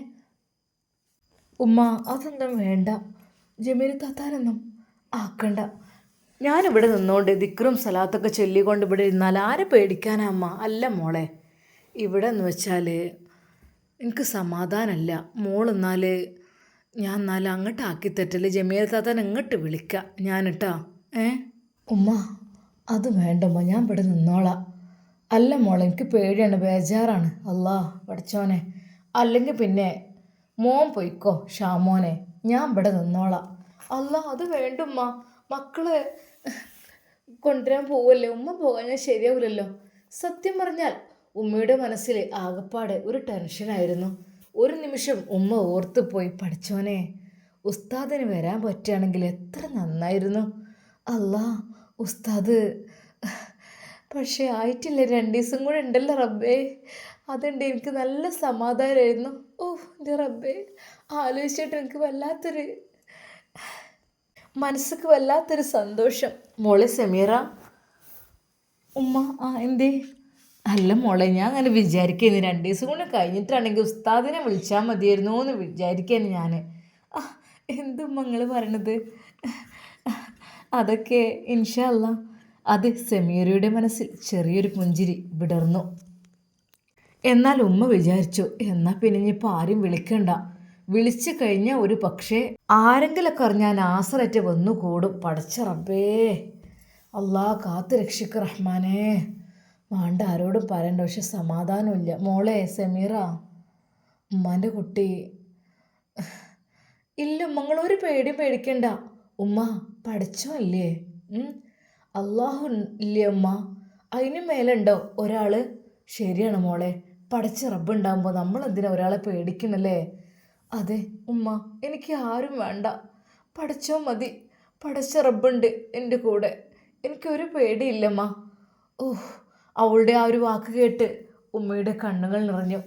ഉമ്മ അതൊന്നും വേണ്ട. ജമീല താത്താനൊന്നും ആക്കണ്ട. ഞാനിവിടെ നിന്നുകൊണ്ട് ദിക്റും സലാത്തൊക്കെ ചൊല്ലിക്കൊണ്ട് ഇവിടെ ഇരുന്നാൽ ആരെ പേടിക്കാനാ അമ്മ? അല്ല മോളെ ഇവിടെ എന്ന് വെച്ചാൽ എനിക്ക് സമാധാനമല്ല മോൾ എന്നാൽ ഞാൻ എന്നാൽ അങ്ങോട്ട് ആക്കി തെറ്റൽ. ജമീല താത്താൻ ഇങ്ങോട്ട് വിളിക്കാം. ഞാനിട്ടാ ഏ? ഉമ്മ അത് വേണ്ടമ്മ ഞാൻ ഇവിടെ നിന്നോളാ. അല്ല മോളെ എനിക്ക് പേടിയാണ്. ബേജാറാണ്. അല്ലാ പഠിച്ചോനെ അല്ലെങ്കിൽ പിന്നെ മോൻ പൊയ്ക്കോ ഷാമോനെ. ഞാൻ ഇവിടെ നിന്നോളാം. അല്ല അത് വേണ്ടുമ്മ മക്കൾ കൊണ്ടുവരാൻ പോവല്ലേ? ഉമ്മ പോകാൻ ശരിയാവില്ലല്ലോ സത്യം പറഞ്ഞാൽ ഉമ്മയുടെ മനസ്സിൽ ആകപ്പാടെ ഒരു ടെൻഷനായിരുന്നു ഒരു നിമിഷം ഉമ്മ ഓർത്തു പോയി പഠിച്ചോനെ ഉസ്താദിന് വരാൻ പറ്റുകയാണെങ്കിൽ എത്ര നന്നായിരുന്നു. അല്ലാ ഉസ്താദ് പക്ഷേ ആയിട്ടില്ല രണ്ട് ദിവസം കൂടെ ഉണ്ടല്ലോ റബ്ബേ. അതുണ്ട് എനിക്ക് നല്ല സമാധാനമായിരുന്നു ഓ എന്റെ റബ്ബേ ആലോചിച്ചിട്ട് എനിക്ക് വല്ലാത്തൊരു മനസ്സിക്ക് വല്ലാത്തൊരു സന്തോഷം. മോളെ സമീറ. ഉമ്മ ആ എന്തേ? അല്ല മോളെ ഞാൻ അങ്ങനെ വിചാരിക്കുന്നു രണ്ട് ദിവസം കൊണ്ട് കഴിഞ്ഞിട്ടാണെങ്കിൽ ഉസ്താദിനെ വിളിച്ചാൽ മതിയായിരുന്നു എന്ന് വിചാരിക്കാൻ ഞാൻ എന്തും നിങ്ങൾ പറയണത്? അതൊക്കെ ഇൻഷല്ല അത് സെമീറയുടെ മനസ്സിൽ ചെറിയൊരു പുഞ്ചിരി വിടർന്നു. എന്നാൽ ഉമ്മ വിചാരിച്ചു എന്നാൽ പിന്നെ ഇനിയിപ്പോൾ ആരും വിളിക്കണ്ട. വിളിച്ചു കഴിഞ്ഞാൽ ഒരു പക്ഷേ ആരെങ്കിലൊക്കെ അറിഞ്ഞാൽ ആസററ്റ് വന്നു കൂടും പടച്ച റബ്ബേ. അല്ലാ കാത്തു രക്ഷിക്ക് റഹ്മാനേ. വേണ്ട ആരോടും പറയണ്ട. പക്ഷെ സമാധാനമില്ല. മോളെ സമീറ ഉമ്മാന്റെ കുട്ടി. ഇല്ല ഉമ്മങ്ങളൊരു പേടി പേടിക്കണ്ട. ഉമ്മ പഠിച്ചോ അല്ലേ അള്ളാഹു ഇല്ലേ ഉമ്മ? അതിന് മേലുണ്ടോ? ഒരാൾ ശരിയാണ് മോളെ. പഠിച്ച റബ്ബുണ്ടാകുമ്പോൾ നമ്മൾ എന്തിനാ ഒരാളെ പേടിക്കണല്ലേ? അതെ ഉമ്മ എനിക്ക് ആരും വേണ്ട. പഠിച്ചോ മതി. പഠിച്ച റബ്ബുണ്ട് എന്റെ കൂടെ. എനിക്കൊരു പേടിയില്ലമ്മ ഓഹ് അവളുടെ ആ ഒരു വാക്ക് കേട്ട് ഉമ്മയുടെ കണ്ണുകൾ നിറഞ്ഞു.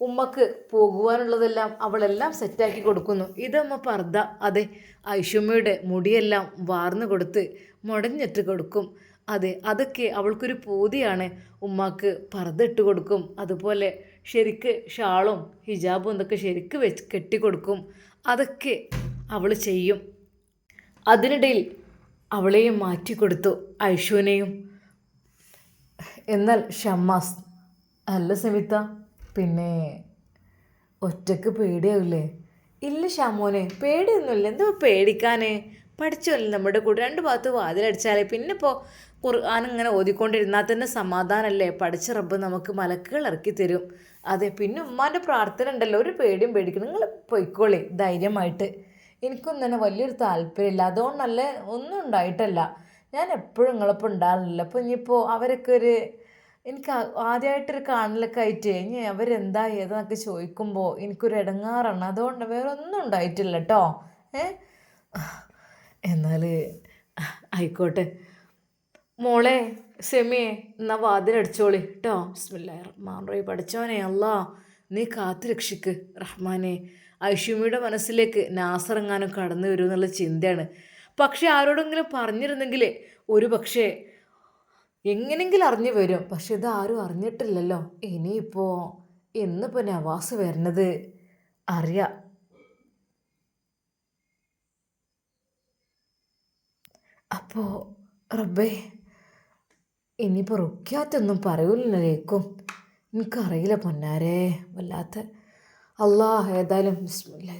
ഉമ്മക്ക് പോകുവാനുള്ളതെല്ലാം അവളെല്ലാം സെറ്റാക്കി കൊടുക്കുന്നു. ഇതമ്മ പർദ്ദ. അതെ ഐഷുമ്മയുടെ മുടിയെല്ലാം വാർന്നു കൊടുത്ത് മുടഞ്ഞിട്ട് കൊടുക്കും. അതെ അതൊക്കെ അവൾക്കൊരു പൂതിയാണ്. ഉമ്മാക്ക് പർദ്ദ ഇട്ട് കൊടുക്കും. അതുപോലെ ശരിക്ക് ഷാളും ഹിജാബും ഇതൊക്കെ ശരിക്ക് വെച്ച് കെട്ടിക്കൊടുക്കും അതൊക്കെ അവൾ ചെയ്യും. അതിനിടയിൽ അവളെയും മാറ്റിക്കൊടുത്തു ഐഷുവിനെയും എന്നാൽ ഷമ്മാസ്. അല്ല സമിത പിന്നെ ഒറ്റയ്ക്ക് പേടിയാവില്ലേ? ഇല്ല ഷാമോനെ പേടിയൊന്നുമില്ല. എന്തോ പേടിക്കാനെ? പഠിച്ചല്ലേ നമ്മുടെ കൂടെ? രണ്ട് ഭാഗത്ത് വാതിലടിച്ചാലേ പിന്നെ ഇപ്പോൾ ഖുർആൻ ഇങ്ങനെ ഓതിക്കൊണ്ടിരുന്നാൽ തന്നെ സമാധാനമല്ലേ പഠിച്ച റബ്ബ് നമുക്ക് മലക്കുകൾ ഇറക്കി തരും. അതെ പിന്നെ ഉമ്മാന്റെ പ്രാർത്ഥന ഉണ്ടല്ലോ ഒരു പേടിയും പേടിക്കണം നിങ്ങൾ പൊയ്ക്കോളി ധൈര്യമായിട്ട്. എനിക്കൊന്നും തന്നെ വലിയൊരു താല്പര്യമില്ല. അതുകൊണ്ടല്ലേ ഒന്നും ഉണ്ടായിട്ടല്ല. ഞാൻ എപ്പോഴും നിങ്ങളിപ്പോൾ ഉണ്ടാകുന്നില്ല അപ്പോൾ ഇനിയിപ്പോൾ അവരൊക്കെ ഒരു എനിക്ക് ആദ്യമായിട്ടൊരു കാണലൊക്കെ ആയിട്ട് ഇനി അവരെന്താ ഏതെന്നൊക്കെ ചോദിക്കുമ്പോൾ എനിക്കൊരു ഇടങ്ങാറാണ്. അതുകൊണ്ട് വേറെ ഒന്നും ഉണ്ടായിട്ടില്ല കേട്ടോ ഏ? എന്നാൽ ആയിക്കോട്ടെ. മോളെ സെമിയെ എന്നാ വാതിലടിച്ചോളി കേട്ടോ ബിസ്മില്ലാഹിർ റഹ്മാൻ റഹീം. പഠിച്ചോനെ അല്ലാ നീ കാത്തു രക്ഷിക്ക് റഹ്മാനെ. ഐഷുമിയുടെ മനസ്സിലേക്ക് നാസറങ്ങാനും കടന്നു വരും എന്നുള്ള ചിന്തയാണ് പക്ഷെ ആരോടെങ്കിലും പറഞ്ഞിരുന്നെങ്കിൽ ഒരു പക്ഷേ എങ്ങനെങ്കിലും അറിഞ്ഞു വരും. പക്ഷെ ഇത് ആരും അറിഞ്ഞിട്ടില്ലല്ലോ. ഇനിയിപ്പോൾ എന്നിപ്പോൾ നവാസ് വരുന്നത് അറിയാം. അപ്പോൾ റബ്ബേ ഇനിയിപ്പോൾ റുക്കാത്തൊന്നും പറയൂലേക്കും എനിക്കറിയില്ല പൊന്നാരേ വല്ലാത്ത. അല്ലാ ഏതായാലും ബിസ്മില്ലാ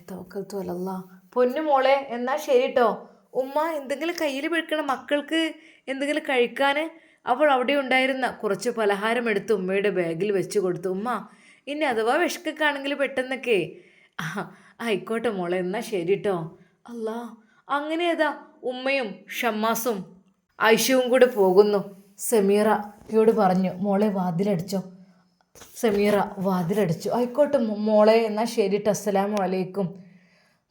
അലല്ലാ. പൊന്നു മോളെ എന്നാൽ ശരി കേട്ടോ ഉമ്മ എന്തെങ്കിലും കയ്യിൽ പിടിക്കണം മക്കൾക്ക് എന്തെങ്കിലും കഴിക്കാൻ. അവൾ അവിടെ ഉണ്ടായിരുന്ന കുറച്ച് പലഹാരം എടുത്ത് ഉമ്മയുടെ ബാഗിൽ വെച്ച് കൊടുത്തു. ഉമ്മ ഇനി അഥവാ വിഷക്കൊക്കെയാണെങ്കിൽ പെട്ടെന്നൊക്കെ. ആയിക്കോട്ടെ മോളെ എന്നാൽ ശരി കേട്ടോ അല്ലാ അങ്ങനെ ഏതാ ഉമ്മയും ഷമ്മാസും ഐഷവും കൂടെ പോകുന്നു. സമീറയോട് പറഞ്ഞു മോളെ വാതിലടിച്ചോ. സമീറ വാതിലടിച്ചു. ആയിക്കോട്ടെ മോളെ എന്നാൽ ശരി കേട്ടോ അസ്സലാമു അലൈക്കും.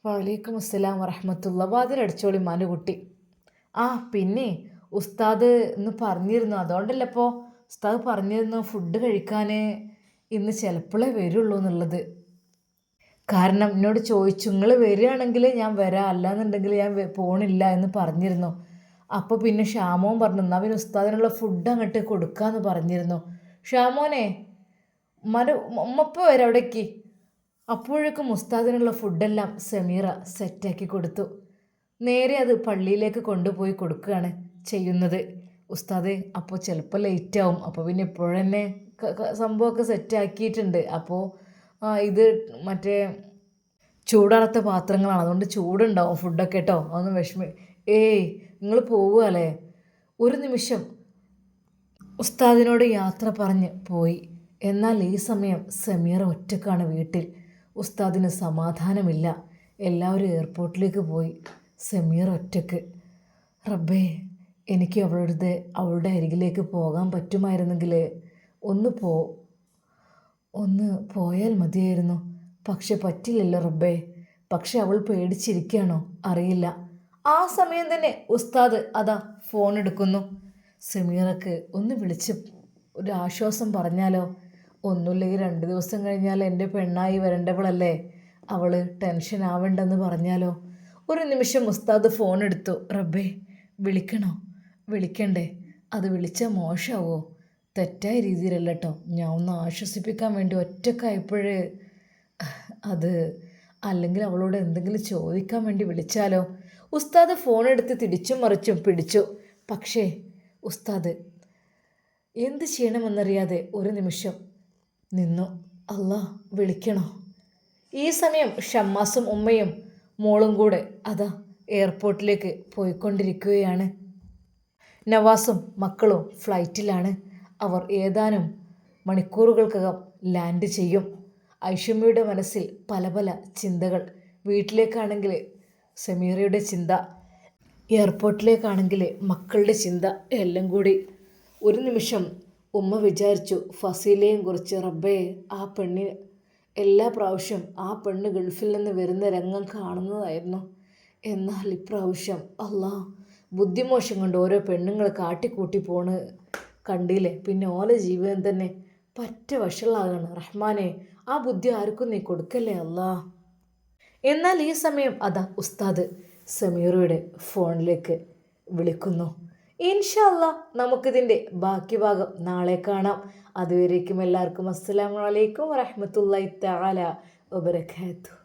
വലൈക്കും അസ്സലാം വറഹമത്തുള്ള. വാതിലടിച്ചോളി മാനുകുട്ടി ആ പിന്നെ ഉസ്താദ് ഇന്ന് പറഞ്ഞിരുന്നു. അതുകൊണ്ടല്ല ഇപ്പോൾ ഉസ്താദ് പറഞ്ഞിരുന്നു ഫുഡ് കഴിക്കാൻ ഇന്ന് ചിലപ്പോഴേ വരുള്ളൂ എന്നുള്ളത്. കാരണം എന്നോട് ചോദിച്ചു നിങ്ങൾ വരികയാണെങ്കിൽ ഞാൻ വരാം. അല്ലാന്നുണ്ടെങ്കിൽ ഞാൻ പോണില്ല എന്ന് പറഞ്ഞിരുന്നു. അപ്പോൾ പിന്നെ ഷാമോൻ പറഞ്ഞു എന്നാൽ പിന്നെ ഉസ്താദിനുള്ള ഫുഡ് അങ്ങോട്ട് കൊടുക്കാമെന്ന് പറഞ്ഞിരുന്നു. ഷാമോനെ മരു ഉമ്മപ്പ വരവിടേക്ക് അപ്പോഴേക്കും ഉസ്താദിനുള്ള ഫുഡെല്ലാം സമീറ സെറ്റാക്കി കൊടുത്തു. നേരെ അത് പള്ളിയിലേക്ക് കൊണ്ടുപോയി കൊടുക്കുകയാണ് ചെയ്യുന്നത്. ഉസ്താദ് അപ്പോൾ ചിലപ്പോൾ ലേറ്റ് ആവും അപ്പോൾ പിന്നെ ഇപ്പോഴന്നെ സംഭവമൊക്കെ സെറ്റാക്കിയിട്ടുണ്ട്. അപ്പോൾ ഇത് മറ്റേ ചൂടറത്ത പാത്രങ്ങളാണ്. അതുകൊണ്ട് ചൂടുണ്ടാവും ഫുഡൊക്കെ കേട്ടോ. അതൊന്നും വിഷമി ഏയ് നിങ്ങൾ പോവുകയല്ലേ? ഒരു നിമിഷം. ഉസ്താദിനോട് യാത്ര പറഞ്ഞ് പോയി. എന്നാൽ ഈ സമയം സമീറ ഒറ്റക്കാണ് വീട്ടിൽ. ഉസ്താദിന് സമാധാനമില്ല. എല്ലാവരും എയർപോർട്ടിലേക്ക് പോയി. സമീർ ഒറ്റയ്ക്ക്. റബ്ബേ എനിക്ക് അവളുടെ അവളുടെ അരികിലേക്ക് പോകാൻ പറ്റുമായിരുന്നെങ്കിൽ ഒന്ന് പോ. ഒന്ന് പോയാൽ മതിയായിരുന്നു. പക്ഷെ പറ്റില്ലല്ലോ റബ്ബേ. പക്ഷെ അവൾ പേടിച്ചിരിക്കുകയാണോ? അറിയില്ല. ആ സമയം തന്നെ ഉസ്താദ് അതാ ഫോൺ എടുക്കുന്നു സമീറക്ക് ഒന്ന് വിളിച്ച് ഒരു ആശ്വാസം പറഞ്ഞാലോ? ഒന്നുമില്ലെങ്കിൽ രണ്ട് ദിവസം കഴിഞ്ഞാൽ എന്റെ പെണ്ണായി വരേണ്ടവളല്ലേ? അവൾ ടെൻഷൻ ആവണ്ടെന്ന് പറഞ്ഞാലോ? ഒരു നിമിഷം ഉസ്താദ് ഫോൺ എടുത്തു. റബ്ബേ വിളിക്കണോ? വിളിക്കണ്ടേ. അത് വിളിച്ചാൽ മോശമാവോ തെറ്റായ രീതിയിലല്ല കേട്ടോ ഞാൻ ഒന്ന് ആശ്വസിപ്പിക്കാൻ വേണ്ടി ഒറ്റക്കായപ്പോഴേ അത് അല്ലെങ്കിൽ അവളോട് എന്തെങ്കിലും ചോദിക്കാൻ വേണ്ടി വിളിച്ചാലോ? ഉസ്താദ് ഫോൺ എടുത്ത് തിരിച്ചും മറിച്ചും പിടിച്ചു. പക്ഷേ ഉസ്താദ് എന്ത് ചെയ്യണമെന്നറിയാതെ ഒരു നിമിഷം നിന്നു. അല്ലാ വിളിക്കണോ? ഈ സമയം ഷമ്മാസും ഉമ്മയും മോളും കൂടെ അതാ എയർപോർട്ടിലേക്ക് പോയിക്കൊണ്ടിരിക്കുകയാണ്. നവാസും മക്കളും ഫ്ലൈറ്റിലാണ്. അവർ ഏതാനും മണിക്കൂറുകൾക്കകം ലാൻഡ് ചെയ്യും. ഐഷമ്മയുടെ മനസ്സിൽ പല പല ചിന്തകൾ. വീട്ടിലേക്കാണെങ്കിൽ സമീറയുടെ ചിന്ത. എയർപോർട്ടിലേക്കാണെങ്കിൽ മക്കളുടെ ചിന്ത എല്ലാം കൂടി. ഒരു നിമിഷം ഉമ്മ വിചാരിച്ചു ഫസീലയും കുറിച്ച് റബ്ബേ ആ പെണ്ണിന് എല്ലാ പ്രാവശ്യം ആ പെണ്ണ് ഗൾഫിൽ നിന്ന് വരുന്ന രംഗം കാണുന്നതായിരുന്നു. എന്നാൽ ഇപ്രാവശ്യം അല്ലാ ബുദ്ധിമോശം കൊണ്ട് ഓരോ പെണ്ണുങ്ങൾ കാട്ടിക്കൂട്ടി പോണ് കണ്ടില്ലേ? പിന്നെ ഓല ജീവിതം തന്നെ പറ്റ വഷളാകാണ്. റഹ്മാനെ ആ ബുദ്ധി ആർക്കും നീ കൊടുക്കല്ലേ അല്ലാ എന്നാൽ ഈ സമയം അതാ ഉസ്താദ് സമീറയുടെ ഫോണിലേക്ക് വിളിക്കുന്നു. ഇൻഷല്ല നമുക്കിതിന്റെ ബാക്കി ഭാഗം നാളെ കാണാം. അതുവരേക്കും എല്ലാവർക്കും അസ്സാം വലൈക്കും വറഹ്മത്തുള്ളാഹി തആല വബറകാതുഹു.